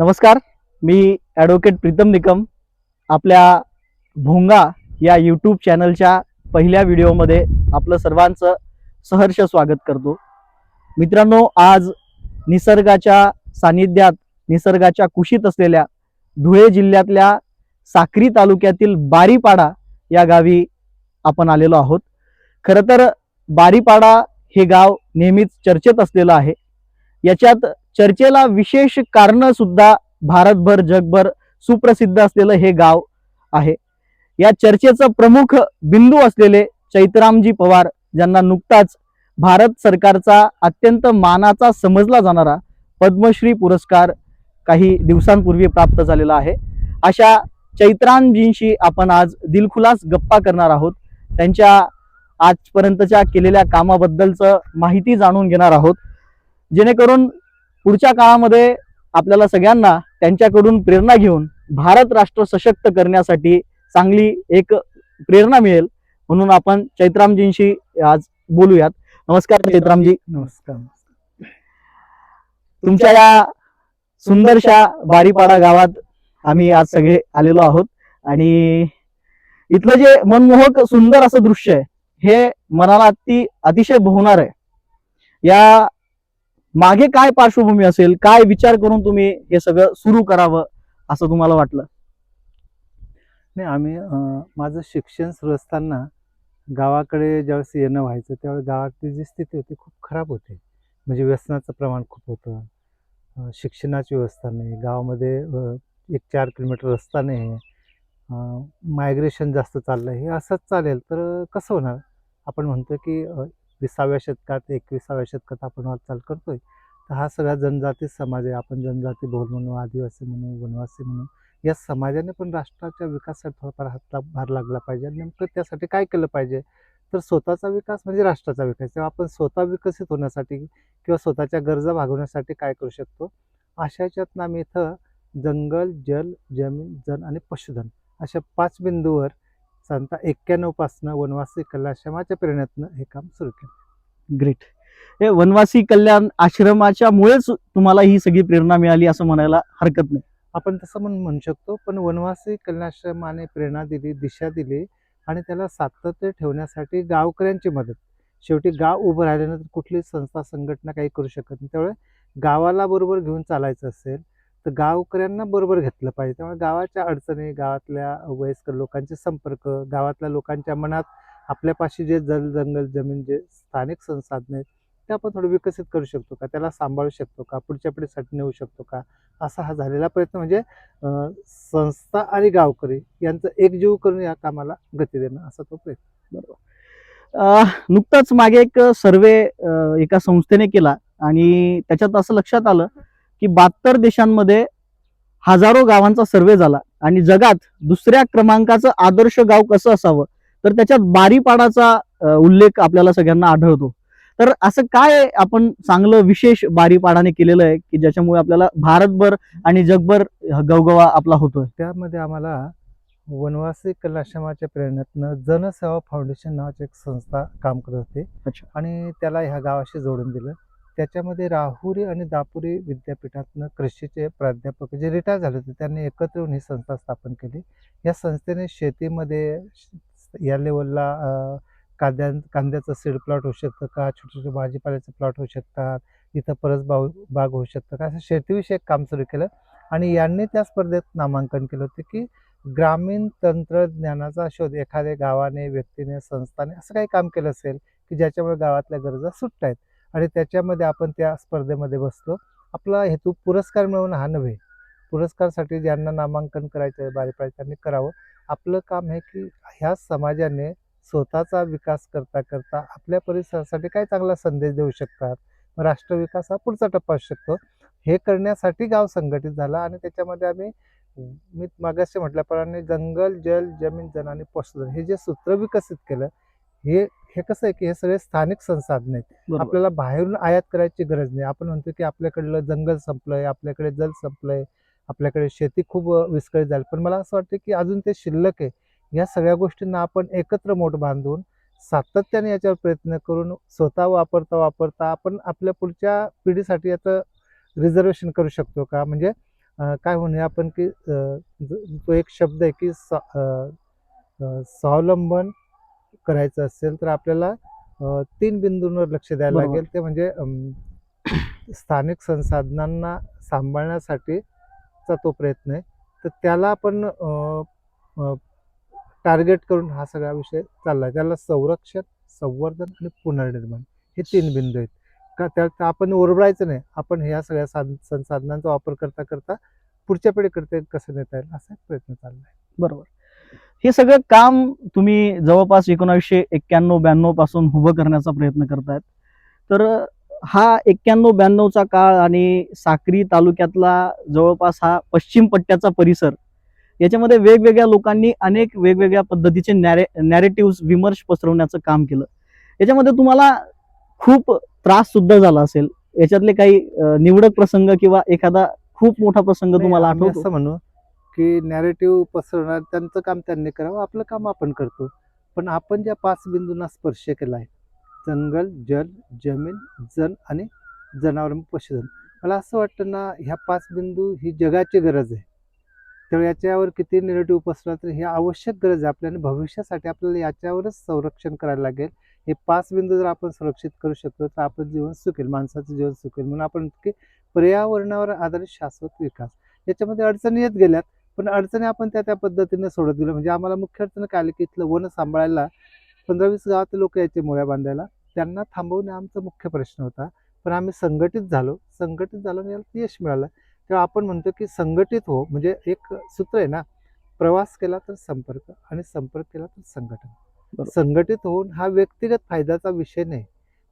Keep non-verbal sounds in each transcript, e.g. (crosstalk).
नमस्कार मी ॲडव्होकेट प्रीतम निकम. आपल्या भोंगा या यूट्यूब चॅनलच्या पहिल्या व्हिडिओमध्ये आपलं सर्वांचं सहर्ष स्वागत करतो. मित्रांनो आज निसर्गाच्या सानिध्यात निसर्गाच्या कुशीत असलेल्या धुळे जिल्ह्यातल्या साक्री तालुक्यातील बारीपाडा या गावी आपण आलेलो आहोत. खरं तर बारीपाडा हे गाव नेहमीच चर्चेत असलेलं आहे. याच्यात चर्चेला विशेष कारण सुद्धा भारतभर जगभर सुप्रसिद्ध असलेलं हे गाव आहे. या चर्चेचं प्रमुख बिंदू असलेले चैतरामजी पवार ज्यांना नुकताच भारत सरकारचा अत्यंत मानाचा समजला जाणारा पद्मश्री पुरस्कार काही दिवसांपूर्वी प्राप्त झालेला आहे. अशा चैत्रांजींशी आपण आज दिलखुलास गप्पा करणार आहोत. त्यांच्या आजपर्यंतच्या केलेल्या कामाबद्दलचं माहिती जाणून घेणार आहोत. जेणेकरून पुढच्या काळामध्ये आपल्याला सगळ्यांना त्यांच्याकडून प्रेरणा घेऊन भारत राष्ट्र सशक्त करण्यासाठी चांगली एक प्रेरणा मिळेल म्हणून आपण चैत्रामजींशी आज बोलूयात. नमस्कार चैत्रामजी. नमस्कार. तुमच्या या सुंदरशा बारीपाडा गावात आम्ही आज सगळे आलेलो आहोत आणि इथलं जे मनमोहक सुंदर असं दृश्य आहे हे मनाला अति अतिशय भोवणार आहे. या मागे काय पार्श्वभूमी असेल काय विचार करून तुम्ही हे सगळं सुरू करावं असं तुम्हाला वाटलं? नाही आम्ही माझं शिक्षण सुरू असताना गावाकडे ज्यावेळेस येणं व्हायचं त्यावेळेस गावातली जी स्थिती होती खूप खराब होती. म्हणजे व्यसनाचं प्रमाण खूप होतं. शिक्षणाची व्यवस्था नाही. गावामध्ये एक चार किलोमीटर रस्ता नाही मायग्रेशन जास्त चाललं हे असंच चालेल तर कसं होणार? आपण म्हणतो की विसाव्या शतकात एकविसाव्या शतकात आपण वाटचाल करतोय. तर हा सगळा जनजाती समाज आहे. आपण जनजाती बहुल म्हणू आदिवासी म्हणू वनवासी म्हणू या समाजाने पण राष्ट्राच्या विकासासाठी थोडाफार हातला भार लागला पाहिजे आणि नेमकं त्यासाठी काय केलं पाहिजे? तर स्वतःचा विकास म्हणजे राष्ट्राचा विकास. तेव्हा आपण स्वतः विकसित होण्यासाठी किंवा स्वतःच्या गरजा भागवण्यासाठी काय करू शकतो? अशाच्यातनं आम्ही इथं जंगल जल जमीन जन आणि पशुधन अशा पाच बिंदूवर साधारणतः एक्क्याण्णवपासनं वनवासी कलाश्रमाच्या प्रेरणेतनं हे काम सुरू केलं. ग्रेट हे वनवासी कल्याण आश्रमाच्या मुळेच तुम्हाला ही सगळी प्रेरणा मिळाली असं म्हणायला हरकत नाही. आपण तसं म्हणून म्हणू शकतो पण वनवासी कल्याणाश्रमाने प्रेरणा दिली दिशा दिली आणि त्याला सातत्य ठेवण्यासाठी गावकऱ्यांची मदत. शेवटी गाव उभं राहिल्यानंतर कुठली संस्था संघटना काही करू शकत नाही. त्यामुळे गावाला बरोबर घेऊन चालायचं असेल तर गावकऱ्यांना बरोबर घेतलं पाहिजे. त्यामुळे गावाच्या अडचणी गावातल्या वयस्कर लोकांचे संपर्क गावातल्या लोकांच्या मनात आपल्यापाशी जे जल जंगल जमीन जे स्थानिक संसाधने आहेत ते आपण थोडं विकसित करू शकतो का? त्याला सांभाळू शकतो का? पुढच्या पिढीसाठी नेऊ शकतो का? असा हा झालेला प्रयत्न म्हणजे संस्था आणि गावकरी यांचं एकजीव करून या कामाला गती देणं असा तो प्रयत्न. बरोबर. नुकताच मागे एक सर्वे एका संस्थेने केला आणि त्याच्यात असं लक्षात आलं की बहात्तर देशांमध्ये हजारो गावांचा सर्वे झाला. आणि जगात दुसऱ्या क्रमांकाचं आदर्श गाव कसं असावं? तर त्याच्यात बारीपाडाचा उल्लेख आपल्याला सगळ्यांना आढळतो. तर असं काय आपण चांगलं विशेष बारीपाडाने केलेलं आहे की ज्याच्यामुळे आपल्याला भारतभर आणि जगभर गवगवा आपला होतोय? त्यामध्ये आम्हाला वनवासी कलाश्रमाच्या प्रेरणेतनं जनसेवा फाउंडेशन नावाची एक संस्था काम करत होते. अच्छा. आणि त्याला ह्या गावाशी जोडून दिलं. त्याच्यामध्ये राहुरी आणि दापुरी विद्यापीठातनं कृषीचे प्राध्यापक जे रिटायर झाले होते त्यांनी एकत्र येऊन ही संस्था स्थापन केली. या संस्थेने शेतीमध्ये या लेवलला कांद्या कांद्याचं सीड प्लॉट होऊ शकतं का? छोटे छोटे भाजीपाल्याचे प्लॉट होऊ शकतात. इथं परस बाग बाग होऊ शकतं का? असं शेतीविषयक काम सुरू केलं. आणि यांनी त्या स्पर्धेत नामांकन केलं होतं की ग्रामीण तंत्रज्ञानाचा शोध एखाद्या गावाने व्यक्तीने संस्थाने असं काही काम केलं असेल की ज्याच्यामुळे गावातल्या गरजा सुटत आहेत आणि त्याच्यामध्ये आपण त्या स्पर्धेमध्ये बसलो. आपला हेतू पुरस्कार मिळवणं हा नव्हे. पुरस्कारसाठी ज्यांना नामांकन करायचं आहे बारीपाडी त्यांनी करावं आपलं काम हे की ह्या समाजाने स्वतःचा विकास करता करता आपल्या परिसरासाठी काय चांगला संदेश देऊ शकतात? राष्ट्रविकास हा पुढचा टप्पा असू शकतो. हे करण्यासाठी गाव संघटित झाला आणि त्याच्यामध्ये आम्ही मी मागाशी म्हटल्याप्रमाणे जंगल जल जमीन जन आणि पशुधन हे जे सूत्र विकसित केलं हे हे कसं आहे की हे सगळे स्थानिक संसाधन आहेत. आपल्याला बाहेरून आयात करायची गरज नाही. आपण म्हणतो की आपल्याकडलं जंगल संपलंय आपल्याकडे जल संपलंय आपल्याकडे शेती खूप विस्कळीत झाली. पण मला असं वाटतं की अजून ते शिल्लक आहे. या सगळ्या गोष्टींना आपण एकत्र मोठ बांधून सातत्याने याच्यावर प्रयत्न करून स्वतः वापरता वापरता आपण आपल्या पुढच्या पिढीसाठी याचं रिझर्वेशन करू शकतो का? म्हणजे काय म्हणूया आपण की तो एक शब्द आहे की स्वावलंबन करायचं असेल तर आपल्याला तीन बिंदूंवर लक्ष द्यायला. लागेल. ते म्हणजे स्थानिक संसाधनांना सांभाळण्यासाठीचा तो प्रयत्न आहे. तर त्याला आपण टार्गेट करून हा सगळा विषय चालला आहे त्याला संरक्षण संवर्धन आणि पुनर्निर्माण हे तीन बिंदू आहेत. का त्या आपण ओरबडायचं नाही. आपण ह्या सगळ्या साध संसाधनांचा वापर करता करता पुढच्या पिढीकडे कसं नेता येईल असा एक प्रयत्न चालला आहे बरोबर. हे सगळं काम तुम्ही जवळपास एकोणावीसशे एक्क्याण्णव ब्याण्णवपासून उभं करण्याचा प्रयत्न करतायत. तर हा एक्क्याण्णव ब्याण्णवचा काळ आणि साक्री तालुक्यातला जवळपास हा पश्चिम पट्ट्याचा परिसर याच्यामध्ये वेगवेगळ्या लोकांनी अनेक वेगवेगळ्या पद्धतीचे नॅरे नॅरेटिव्ह विमर्श पसरवण्याचं काम केलं. याच्यामध्ये तुम्हाला खूप त्रास सुद्धा झाला असेल. याच्यातले काही निवडक प्रसंग किंवा एखादा खूप मोठा प्रसंग तुम्हाला आठवतो? असं म्हणू की नॅरेटिव्ह पसरणार त्यांचं काम त्यांनी करावं आपलं काम आपण करतो. पण आपण ज्या पाच बिंदूंना स्पर्श केला आहे जंगल जल जमीन जन आणि जनावर पशुधन मला असं वाटतं ना ह्या पाच बिंदू ही जगाची गरज आहे. तर याच्यावर किती निगेटिव्ह पसरला तर ही आवश्यक गरज आहे आपल्याला. भविष्यासाठी आपल्याला याच्यावरच संरक्षण करायला लागेल. हे पाच बिंदू जर आपण सुरक्षित करू शकतो तर आपलं जीवन सुकेल माणसाचं जीवन सुकेल म्हणून आपण की पर्यावरणावर आधारित शाश्वत विकास. याच्यामध्ये अडचणी येत गेल्यात पण अडचणी आपण त्या त्या पद्धतीने सोडत गेलो. म्हणजे आम्हाला मुख्य अडचण काय आली की इथलं वन सांभाळायला पंधरा वीस गावातले लोक यायचे मुळ्या बांधायला. त्यांना थांबवणे आमचा मुख्य प्रश्न होता. पण आम्ही संघटित झालो. संघटित झालो आणि याला यश मिळालं. तेव्हा आपण म्हणतो की संघटित हो म्हणजे एक सूत्र आहे ना प्रवास केला तर संपर्क आणि संपर्क केला तर संघटन. संघटित होऊन हा व्यक्तिगत फायद्याचा विषय नाही.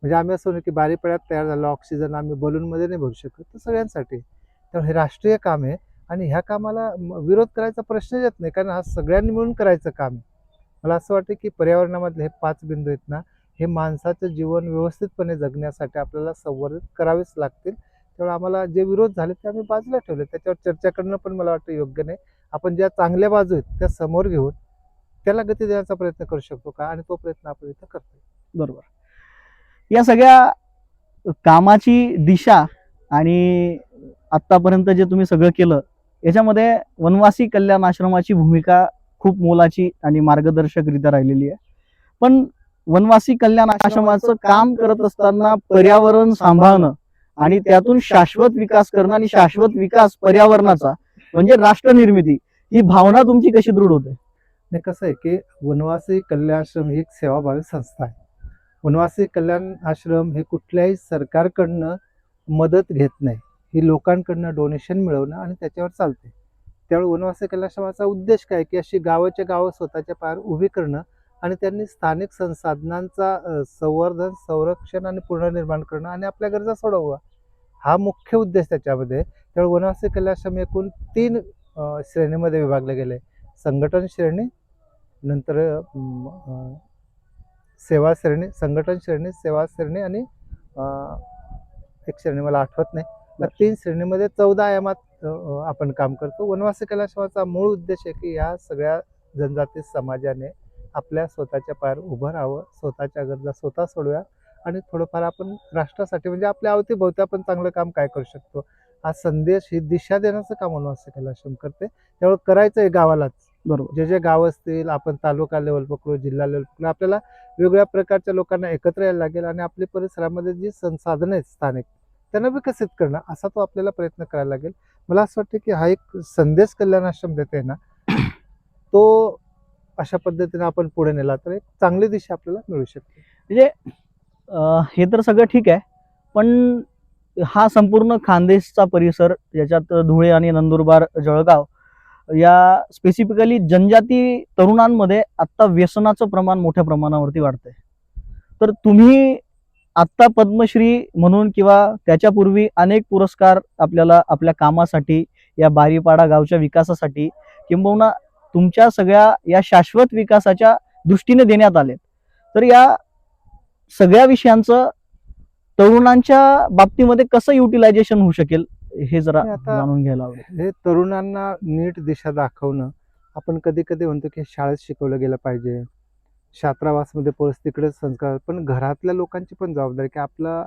म्हणजे आम्ही असं म्हणू की बारीपड्यात तयार झाला ऑक्सिजन आम्ही बलूनमध्ये नाही भरू शकत. तर सगळ्यांसाठी. तर हे राष्ट्रीय काम आहे. आणि ह्या कामाला म- विरोध करायचा प्रश्नच येत नाही कारण हा सगळ्यांनी मिळून करायचं काम आहे. मला असं वाटतं की पर्यावरणामधले हे पाच बिंदू आहेत ना हे माणसाचं जीवन व्यवस्थितपणे जगण्यासाठी आपल्याला संवर्धित करावेच लागतील. त्यामुळे आम्हाला जे विरोध झाले ते आम्ही बाजूला ठेवले. त्याच्यावर चर्चा करणं पण मला वाटतं योग्य नाही. आपण ज्या चांगल्या बाजू आहेत त्या समोर घेऊन त्याला गती देण्याचा प्रयत्न करू शकतो का? आणि तो प्रयत्न आपण इथं करतो बरोबर. या सगळ्या कामाची दिशा आणि आतापर्यंत जे तुम्ही सगळं केलं याच्यामध्ये वनवासी कल्याण आश्रमाची भूमिका खूप मोलाची आणि मार्गदर्शकरित्या राहिलेली आहे. पण वनवासी कल्याण आश्रमाचं काम करत असताना पर्यावरण सांभाळणं आणि त्यातून शाश्वत विकास करणं आणि शाश्वत विकास पर्यावरणाचा म्हणजे राष्ट्र निर्मिती ही भावना तुमची कशी दृढ होते? नाही कसं आहे की वनवासी कल्याण आश्रम ही एक सेवाभावी संस्था आहे. वनवासी कल्याण आश्रम हे कुठल्याही सरकारकडनं मदत घेत नाही. ही लोकांकडनं डोनेशन मिळवणं आणि त्याच्यावर चालते त्यामुळे वनवासी कलाश्रमाचा उद्देश काय? की अशी गावाच्या गावं स्वतःच्या पायावर उभी करणं आणि त्यांनी स्थानिक संसाधनांचा संवर्धन संरक्षण आणि पुनर्निर्माण करणं आणि आपल्या गरजा सोडवा हा मुख्य उद्देश त्याच्यामध्ये. त्यामुळे वनवासी कलाश्रम एकूण तीन श्रेणीमध्ये विभागले गेले. संघटन श्रेणी नंतर सेवा श्रेणी संघटन श्रेणी सेवा श्रेणी आणि एक श्रेणी मला आठवत नाही. त्या बरं. तीन श्रेणीमध्ये चौदा आयामात आपण काम करतो. वनवासी कलाश्रमाचा मूळ उद्देश आहे की या सगळ्या जनजाती समाजाने आपल्या स्वतःच्या पायावर उभं राहावं स्वतःच्या गरजा स्वतः सोडव्या आणि थोडंफार आपण राष्ट्रासाठी म्हणजे आपल्या अवतीभोवती आपण चांगलं काम काय करू शकतो? हा संदेश ही दिशा देण्याचं काम वनवासी कलाश्रम करते. त्यामुळे करायचं आहे गावालाच. बरोबर. जे जे गाव असतील आपण तालुका लेवल पकडू जिल्हा लेवल पकडू आपल्याला वेगवेगळ्या प्रकारच्या लोकांना एकत्र यायला लागेल आणि आपल्या परिसरामध्ये जी संसाधनं आहेत स्थानिक त्यांना विकसित करणं असा तो आपल्याला प्रयत्न करायला लागेल. मला असं वाटतं की हा एक संदेश कल्याण आश्रम देते ना (coughs) तो अशा पद्धतीने आपण पुढे नेला तर एक चांगली दिशा आपल्याला मिळू शकते. म्हणजे हे तर सगळं ठीक आहे पण हा संपूर्ण खानदेशचा परिसर याच्यात धुळे आणि नंदुरबार जळगाव या स्पेसिफिकली जनजाती तरुणांमध्ये आत्ता व्यसनाचं प्रमाण मोठ्या प्रमाणावरती वाढतंय. तर तुम्ही आत्ता पद्मश्री म्हणून किंवा त्याच्यापूर्वी अनेक पुरस्कार आपल्याला आपल्या कामासाठी या बारीपाडा गावच्या विकासासाठी किंबहुना तुमच्या सगळ्या या शाश्वत विकासाच्या दृष्टीने देण्यात आले तर या सगळ्या विषयांचं तरुणांच्या बाबतीमध्ये कसं युटिलायझेशन होऊ शकेल हे जरा जाणून घ्यायला आवडेल. हे तरुणांना नीट दिशा दाखवणं आपण कधी कधी म्हणतो की शाळेत शिकवलं गेलं पाहिजे. छात्रावासमध्ये परत तिकडेच संस्कार. पण घरातल्या लोकांची पण जबाबदारी की आपला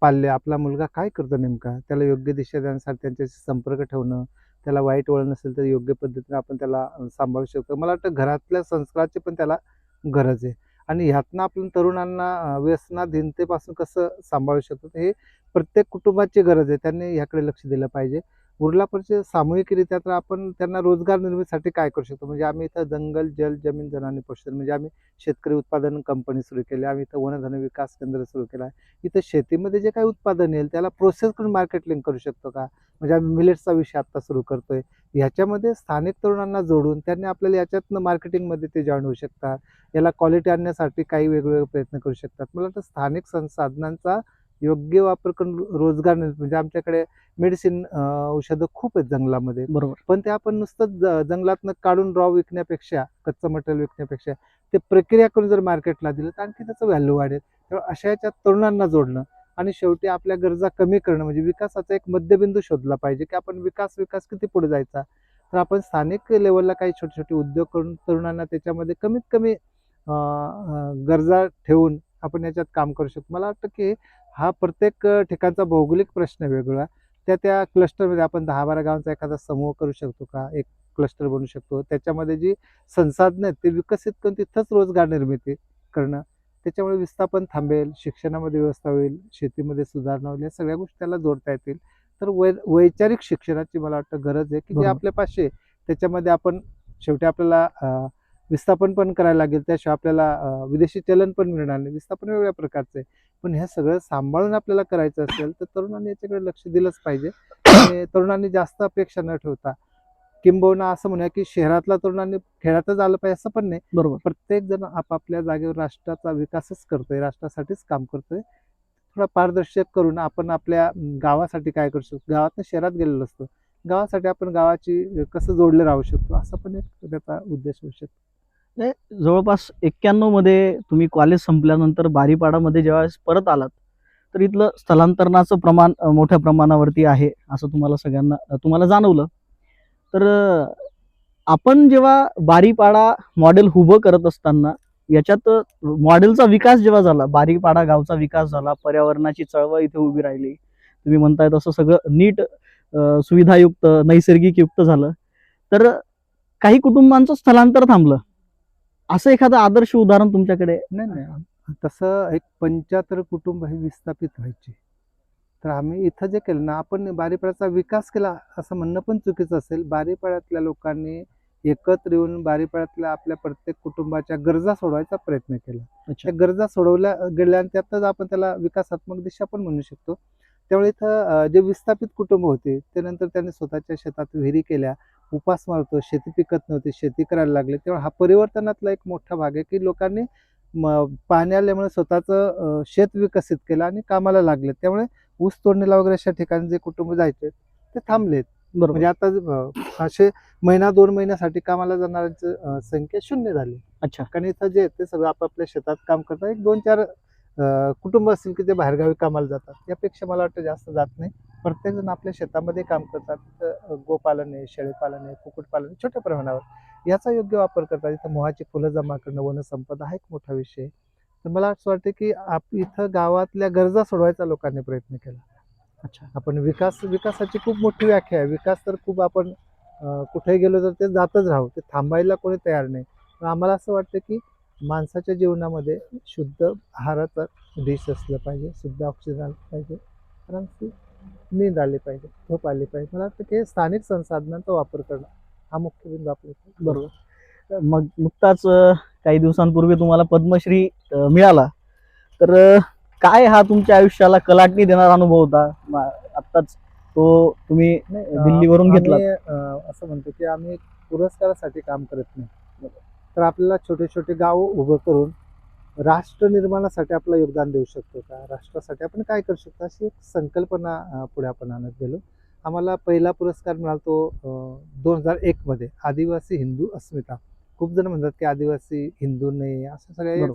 पाल्य आपला मुलगा काय करतो नेमका? त्याला योग्य दिशा देण्यासाठी त्यांच्याशी संपर्क ठेवणं त्याला वाईट वळण नसेल तर योग्य पद्धतीने आपण त्याला सांभाळू शकतो. मला वाटतं घरातल्या संस्काराची पण त्याला गरज आहे. आणि ह्यातनं आपण तरुणांना व्यसनाधीनतेपासून कसं सांभाळू शकतो हे प्रत्येक कुटुंबाची गरज आहे. त्यांनी ह्याकडे लक्ष दिलं पाहिजे. उरला परिषद सामूहिकरित्या तर आपण त्यांना रोजगार निर्मितीसाठी काय करू शकतो? म्हणजे आम्ही इथं जंगल जल जमीन जनानी पशुधन म्हणजे आम्ही शेतकरी उत्पादन कंपनी सुरू केली आम्ही इथं वनधन विकास केंद्र सुरू केलं आहे. इथं शेतीमध्ये जे काही उत्पादन येईल त्याला प्रोसेस करून मार्केटिंग करू शकतो का? म्हणजे आम्ही मिलेट्सचा विषय आत्ता सुरू करतोय. ह्याच्यामध्ये स्थानिक तरुणांना जोडून त्यांनी आपल्याला याच्यातनं मार्केटिंगमध्ये ते जॉईन होऊ शकतात. याला क्वालिटी आणण्यासाठी काही वेगवेगळे प्रयत्न करू शकतात. मला वाटतं स्थानिक संसाधनांचा योग्य वापर करून रोजगार म्हणजे आमच्याकडे मेडिसिन औषधं खूप आहेत जंगलामध्ये. बरोबर. पण ते आपण नुसतं जंगलातनं काढून रॉ विकण्यापेक्षा कच्चं मटेरियल विकण्यापेक्षा ते प्रक्रिया करून जर मार्केटला दिलं तर आणखी त्याचं व्हॅल्यू वाढेल. त्यामुळे अशा याच्यात तरुणांना जोडणं आणि शेवटी आपल्या गरजा कमी करणं म्हणजे विकासाचा एक मध्यबिंदू शोधला पाहिजे की आपण विकास विकास किती पुढे जायचा. तर आपण स्थानिक लेवलला काही छोटे छोटे उद्योग करून तरुणांना त्याच्यामध्ये कमीत कमी गरजा ठेवून आपण याच्यात काम करू शकतो. मला वाटतं की हा प्रत्येक ठिकाणचा भौगोलिक प्रश्न वेगळा त्या त्या क्लस्टरमध्ये आपण दहा बारा गावांचा एखादा समूह करू शकतो का? एक क्लस्टर बनवू शकतो. त्याच्यामध्ये जी संसाधनं आहेत ते विकसित करून तिथंच रोजगार निर्मिती करणं. त्याच्यामुळे विस्थापन थांबेल शिक्षणामध्ये व्यवस्था होईल शेतीमध्ये सुधारणा होईल या सगळ्या गोष्टी त्याला जोडता येतील. तर वै वैचारिक शिक्षणाची मला वाटतं गरज आहे की जे. आपल्या पाचशे त्याच्यामध्ये आपण शेवटी आपल्याला विस्थापन पण करायला लागेल त्याशिवाय आपल्याला विदेशी चलन पण मिळणार नाही. विस्थापन वेगळ्या प्रकारचं आहे. पण हे सगळं सांभाळून आपल्याला करायचं असेल तर तरुणांनी याच्याकडे लक्ष दिलंच पाहिजे. आणि तरुणांनी जास्त अपेक्षा न ठेवता किंबहुना असं म्हणूया की शहरातला तरुणांनी खेळातच आलं पाहिजे असं पण नाही. बरोबर. प्रत्येक जण आपापल्या जागेवर राष्ट्राचा विकासच करतोय राष्ट्रासाठीच काम करतोय. थोडा पारदर्शक करून आपण आपल्या गावासाठी काय करू शकतो? गावातनं शहरात गेलेलो असतो. गावासाठी आपण गावाची कसं जोडले राहू शकतो? असा पण एक त्याचा उद्देश होऊ शकतो. जवळपास एक्क्याण्णवमध्ये तुम्ही कॉलेज संपल्यानंतर बारीपाडामध्ये जेव्हा परत आलात तर इथलं स्थलांतरणाचं प्रमाण मोठ्या प्रमाणावरती आहे असं तुम्हाला सगळ्यांना तुम्हाला जाणवलं. तर आपण जेव्हा बारीपाडा मॉडेल उभं करत असताना याच्यात मॉडेलचा विकास जेव्हा झाला बारीपाडा गावचा विकास झाला पर्यावरणाची चळवळ इथे उभी राहिली तुम्ही म्हणताय तसं सगळं नीट सुविधायुक्त नैसर्गिकयुक्त झालं तर काही कुटुंबांचं स्थलांतर थांबलं. असं एखादं आदर्श उदाहरण तुमच्याकडे? नाही नाही. तसं एक पंच्याहत्तर कुटुंब हे विस्थापित व्हायचे. तर आम्ही इथं जे केलं ना आपण बारीपाड्याचा विकास केला असं म्हणणं पण चुकीचं असेल. बारीपाड्यातल्या लोकांनी एकत्र येऊन बारीपाड्यातल्या आपल्या प्रत्येक कुटुंबाच्या गरजा सोडवायचा प्रयत्न केला. अच्छा. त्या गरजा सोडवल्या गेल्या आणि त्यातच आपण त्याला विकासात्मक दिशा पण म्हणू शकतो. त्यामुळे इथं जे विस्थापित कुटुंब होते त्यानंतर त्यांनी स्वतःच्या शेतात विहिरी केल्या. उपास मारतो शेती पिकत नव्हती शेती करायला लागले तेव्हा हा परिवर्तनातला एक मोठा भाग आहे की लोकांनी म पाणी आल्यामुळे स्वतःचं शेत विकसित केलं आणि कामाला लागले. त्यामुळे ऊस तोडणीला वगैरे अशा ठिकाणी जे कुटुंब जायचे ते थांबलेत. बरोबर. म्हणजे आता असे महिना दोन महिन्यासाठी कामाला जाणाऱ्यांची संख्या शून्य झाली. अच्छा. कारण इथं जे आहेत ते सगळं आपापल्या शेतात काम करतात. एक दोन चार कुटुंब असतील की ते बाहेरगावी कामाला जातात यापेक्षा मला वाटतं जास्त जात नाही. प्रत्येक जण आपल्या शेतामध्ये काम करतात. गोपालन आहे शेळीपालन आहे कुक्कुटपालन आहे, छोट्या प्रमाणावर याचा योग्य वापर करतात. इथं मोहाची फुलं जमा करणं वनसंपदा हा एक मोठा विषय. आहे तर मला असं वाटतं की आप इथं गावातल्या गरजा सोडवायचा लोकांनी प्रयत्न केला. अच्छा. आपण विकास विकासाची खूप मोठी व्याख्या आहे. विकास तर खूप आपण कुठे गेलो तर ते जातच राहू. ते थांबायला कोणी तयार नाही. पण आम्हाला असं वाटतं की माणसाच्या जीवनामध्ये शुद्ध आहाराचं डिश असलं पाहिजे शुद्ध ऑक्सिजन पाहिजे. आरामशी नींद आली पाहिजे झोप आली पाहिजे. मला वाटतं की स्थानिक संसाधनांचा वापर करणं हा मुख्य बिंदू आपल्या बरोबर. मग नुकताच अ, काही दिवसांपूर्वी तुम्हाला पद्मश्री अ, मिळाला. तर अ, काय हा तुमच्या आयुष्याला कलाटणी देणारा अनुभव होता? म- आत्ताच तो तुम्ही नाही, दिल्लीवरून अं, घेतलात. आम्ही, अं, असं म्हणतो की आम्ही पुरस्कारासाठी काम करत नाही. तर आपल्याला छोटे छोटे गाव उभं करून राष्ट्र निर्माणासाठी आपलं योगदान देऊ शकतो का? राष्ट्रासाठी आपण काय करू शकतो? अशी एक संकल्पना पुढे आपण आणत गेलो. आम्हाला पहिला पुरस्कार मिळाला तो दोन हजार एकमध्ये आदिवासी हिंदू अस्मिता. खूप जण म्हणतात की आदिवासी हिंदू नाही असं सगळ्या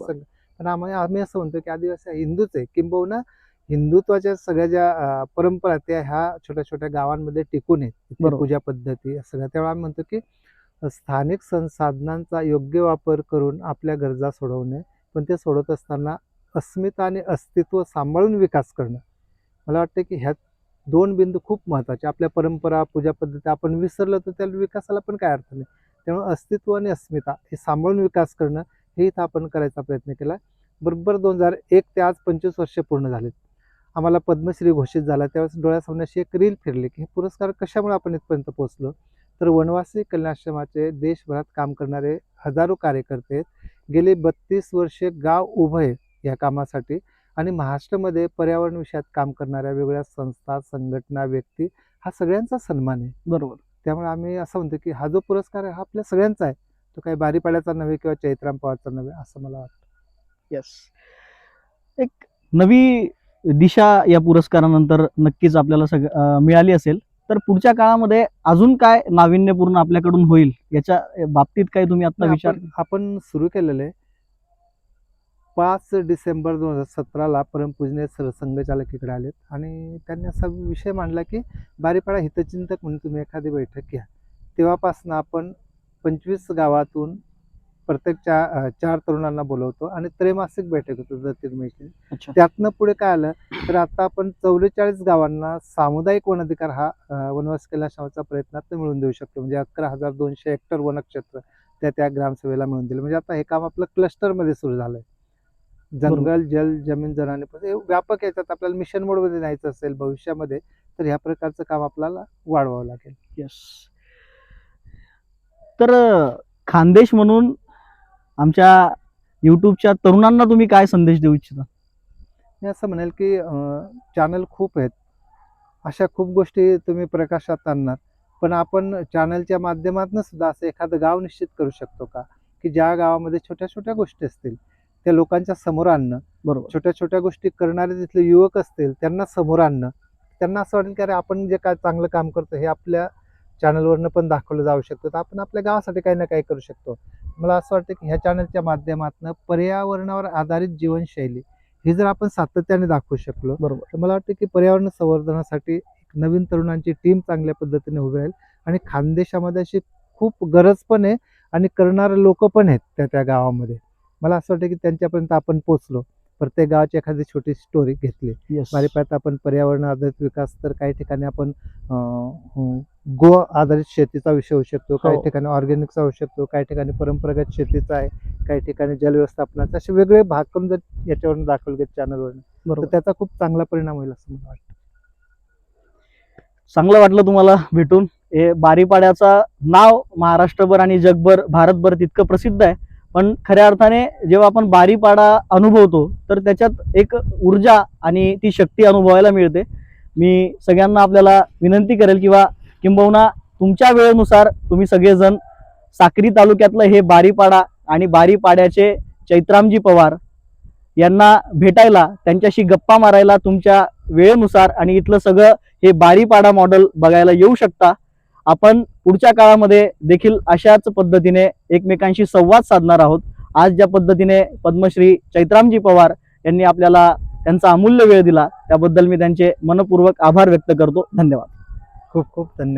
पण आम्ही आम्ही असं म्हणतो की आदिवासी हिंदूच आहे. किंबहुना हिंदुत्वाच्या सगळ्या ज्या परंपरा त्या ह्या छोट्या छोट्या गावांमध्ये टिकून आहेत. पूजा पद्धती सगळ्या. त्यामुळे आम्ही म्हणतो की स्थानिक संसाधनांचा योग्य वापर करून आपल्या गरजा सोडवणे पण ते सोडत असताना अस्मिता आणि अस्तित्व सांभाळून विकास करणं. मला वाटतं की ह्या दोन बिंदू खूप महत्त्वाचे. आपल्या परंपरा पूजा पद्धती आपण विसरलो तर त्या विकासाला पण काय अर्थ नाही. त्यामुळे अस्तित्व आणि अस्मिता हे सांभाळून विकास करणं हे इथं आपण करायचा प्रयत्न केला. बरोबर दोन हजार एक ते आज पंचवीस वर्षे पूर्ण झालेत. आम्हाला पद्मश्री घोषित झाला. त्यावेळेस डोळ्यासमोर अशी एक रील फिरली की हे पुरस्कार कशामुळे आपण इथपर्यंत पोहोचलो? तर वनवासी कल्याणाश्रमाचे देशभरात काम करणारे हजारो कार्यकर्ते आहेत. गेली बत्तीस वर्षे गाव उभं आहे या कामासाठी. आणि महाराष्ट्रामध्ये पर्यावरण विषयात काम करणाऱ्या वेगवेगळ्या संस्था संघटना व्यक्ती हा सगळ्यांचा सन्मान आहे. बरोबर. त्यामुळे आम्ही असं म्हणतो की हा जो पुरस्कार आहे हा आपल्या सगळ्यांचा आहे. तो काही बारीपाड्याचा नव्हे किंवा चैत्राम पवारचा नव्हे असं मला वाटतं. येस एक नवी दिशा या पुरस्कारानंतर नक्कीच आपल्याला सग मिळाली असेल. तर पुढच्या काळामध्ये अजून काय नाविन्यपूर्ण आपल्याकडून होईल? याच्या बाबतीत काय तुम्ही आता विचार आपण सुरू केलेलं आहे. पाच डिसेंबर दोन हजार सतराला परमपूजनीय सरसंघचालक इकडे आलेत आणि त्यांनी असा विषय मांडला की बारीपाडा हितचिंतक म्हणून तुम्ही एखादी बैठक घ्या. तेव्हापासून आपण पंचवीस गावातून प्रत्येक चार चार तरुणांना बोलवतो आणि त्रैमासिक बैठक होतो अच्छा. त्यातनं पुढे काय आलं? तर आता आपण चौवेचाळीस गावांना सामुदायिक वन अधिकार हा वनवास कैलासाचा प्रयत्नात मिळवून देऊ शकतो. म्हणजे अकरा हजार दोनशे हेक्टर वनक्षेत्र त्या त्या ग्रामसभेला मिळून दिलं. म्हणजे आता हे काम आपलं क्लस्टरमध्ये सुरू झालंय. जंगल जल जमीन जनाने पण हे व्यापक याच्यात आपल्याला मिशन मोडमध्ये न्यायचं असेल भविष्यामध्ये तर ह्या प्रकारचं काम आपल्याला वाढवावं लागेल. येस तर खानदेश म्हणून आमच्या युट्यूबच्या तरुणांना तुम्ही काय संदेश देऊ इच्छिता? मी असं म्हणेल की चॅनल खूप आहेत. अशा खूप गोष्टी तुम्ही प्रकाशात आणणार. पण आपण चॅनलच्या माध्यमातून सुद्धा असं एखादं गाव निश्चित करू शकतो का? की ज्या गावामध्ये छोट्या छोट्या गोष्टी असतील त्या लोकांच्या समोर आणणं. बरोबर. छोट्या छोट्या गोष्टी करणारे तिथले युवक असतील त्यांना समोर आणणं. त्यांना असं वाटेल की अरे आपण जे काय चांगलं काम करतो हे आपल्या चॅनलवरनं पण दाखवलं जाऊ शकतं. तर आपण आपल्या गावासाठी काही ना काही करू शकतो. मला असं वाटतं की ह्या चॅनलच्या माध्यमातून पर्यावरणावर आधारित जीवनशैली ही जर आपण सातत्याने दाखवू शकलो बरोबर. तर मला वाटतं की पर्यावरण संवर्धनासाठी एक नवीन तरुणांची टीम चांगल्या पद्धतीने उभी राहील. आणि खानदेशामध्ये अशी खूप गरज पण आहे आणि करणारे लोक पण आहेत त्या त्या गावामध्ये. मला असं वाटतं की त्यांच्यापर्यंत आपण पोचलो प्रत्येक गावाची एखादी छोटी स्टोरी घेतली. येस बारीपात आपण पर्यावरण आधारित विकास तर काही ठिकाणी आपण गो आधारित शेतीचा विषय होऊ शकतो काही हो. ठिकाणी ऑर्गॅनिकचा होऊ शकतो काही ठिकाणी परंपरागत शेतीचा आहे काही ठिकाणी जलव्यवस्थापनाचा असे वेगळे भाग करून जर याच्यावरून दाखवले गेले चॅनलवरून तर त्याचा खूप चांगला परिणाम होईल असं मला वाटतं. चांगलं वाटलं तुम्हाला भेटून. हे बारीपाड्याचा नाव महाराष्ट्रभर आणि जगभर भारतभर तितकं प्रसिद्ध आहे. पण खऱ्या अर्थाने जेव्हा आपण बारीपाडा अनुभवतो तर त्याच्यात एक ऊर्जा आणि ती शक्ती अनुभवायला मिळते. मी सगळ्यांना आपल्याला विनंती करेल किंवा किंबहुना तुमच्या वेळेनुसार तुम्ही सगळेजण साक्री तालुक्यातलं हे बारीपाडा आणि बारीपाड्याचे चैत्रामजी पवार यांना भेटायला त्यांच्याशी गप्पा मारायला तुमच्या वेळेनुसार आणि इथलं सगळं हे बारीपाडा मॉडेल बघायला येऊ शकता. आपण पुढच्या काळामध्ये देखील अशाच पद्धतीने एकमेकांशी संवाद साधणार आहोत. आज ज्या पद्धतीने पद्मश्री चैत्रामजी पवार यांनी आपल्याला त्यांचा अमूल्य वेळ दिला त्याबद्दल मी त्यांचे मनपूर्वक आभार व्यक्त करतो. धन्यवाद. खूप खूप धन्यवाद.